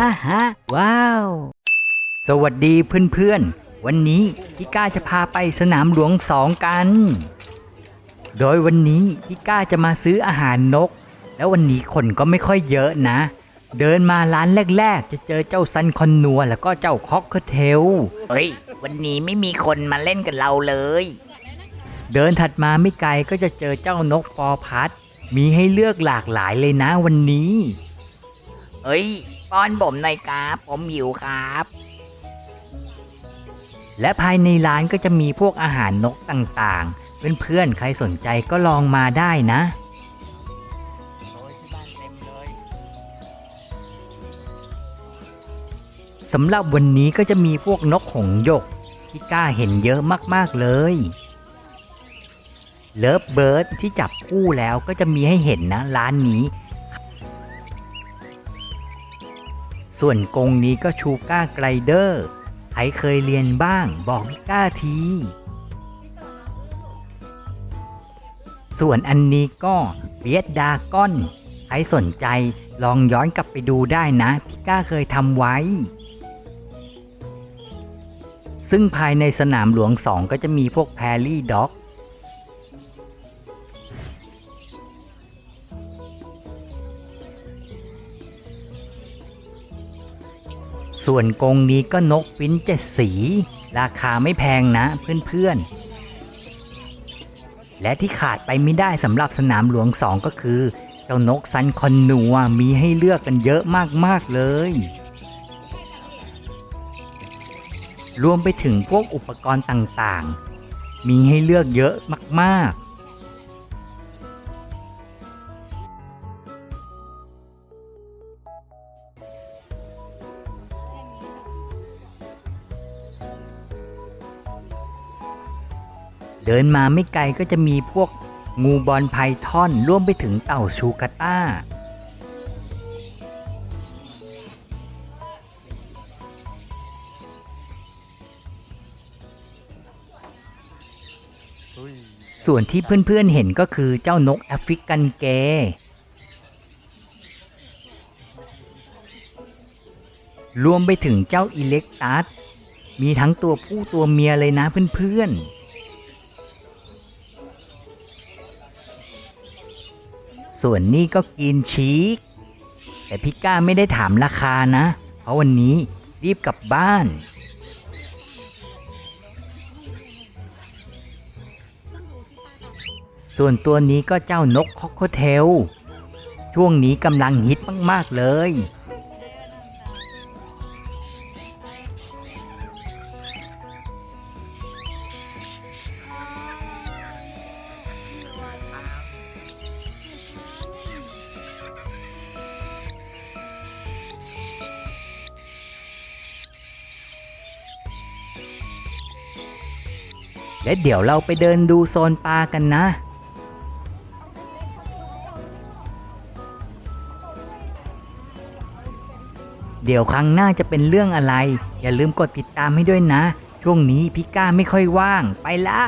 ฮ่าฮ่าว้าว สวัสดีเพื่อนๆ วันนี้พี่ก้าจะพาไปสนามหลวงสองกัน โดยวันนี้พี่ก้าจะมาซื้ออาหารนก แล้ววันนี้คนก็ไม่ค่อยเยอะนะ เดินมาร้านแรกๆ จะเจอเจ้าซันคอนนัวแล้วก็เจ้าคอกเทล เฮ้ย วันนี้ไม่มีคนมาเล่นกับเราเลย เดินถัดมาไม่ไกลก็จะเจอเจ้านกฟอร์พัดมีให้เลือกหลากหลายเลยนะวันนี้เฮ้ย ป้อนผมหน่อยครับ ผมหิวครับ และภายในร้านก็จะมีพวกอาหารนกต่างๆ เพื่อนๆ ใครสนใจก็ลองมาได้นะ สำหรับวันนี้ก็จะมีพวกนกหงส์ยกที่กล้าเห็นเยอะมากๆเลยเลิฟเบิร์ดที่จับคู่แล้วก็จะมีให้เห็นนะ ร้านนี้ ส่วนกรงนี้ก็ชูก้าไกลเดอร์ ใครเคยเรียนบ้างบอกพี่ก้าที ส่วนอันนี้ก็เบียดดาก้อน ใครสนใจลองย้อนกลับไปดูได้นะพี่ก้าเคยทำไว้ ซึ่งภายในสนามหลวงสองก็จะมีพวกแพรรี่ด็อก ส่วนกรงนี้ก็นกฟินเจ็ดสี ราคาไม่แพงนะเพื่อนๆ และที่ขาดไปไม่ได้สำหรับสนามหลวงสองก็คือ เจ้านกซันคอนนัวมีให้เลือกกันเยอะมากๆเลย รวมไปถึงพวกอุปกรณ์ต่างๆ มีให้เลือกเยอะมากๆ เดินมาไม่ไกลก็จะมีพวกงูบอลไพทอนร่วมไปถึงเต่าชูกาต้า ส่วนที่เพื่อนๆเห็นก็คือเจ้านกแอฟริกันเกย์รวมไปถึงเจ้าอิเล็กตัสมีทั้งตัวผู้ตัวเมียเลยนะเพื่อนๆ ส่วนนี้ก็กินชีกแต่พี่ก้าไม่ได้ถามราคานะ เพราะวันนี้รีบกลับบ้าน ส่วนตัวนี้ก็เจ้านกคอกโคเทล ช่วงนี้กำลังฮิตมาก ๆ เลย และเดี๋ยวเราไปเดินดูโซนปลากันนะ เดี๋ยวครั้งหน้าจะเป็นเรื่องอะไร อย่าลืมกดติดตามให้ด้วยนะ ช่วงนี้พี่ก้าไม่ค่อยว่างไปละ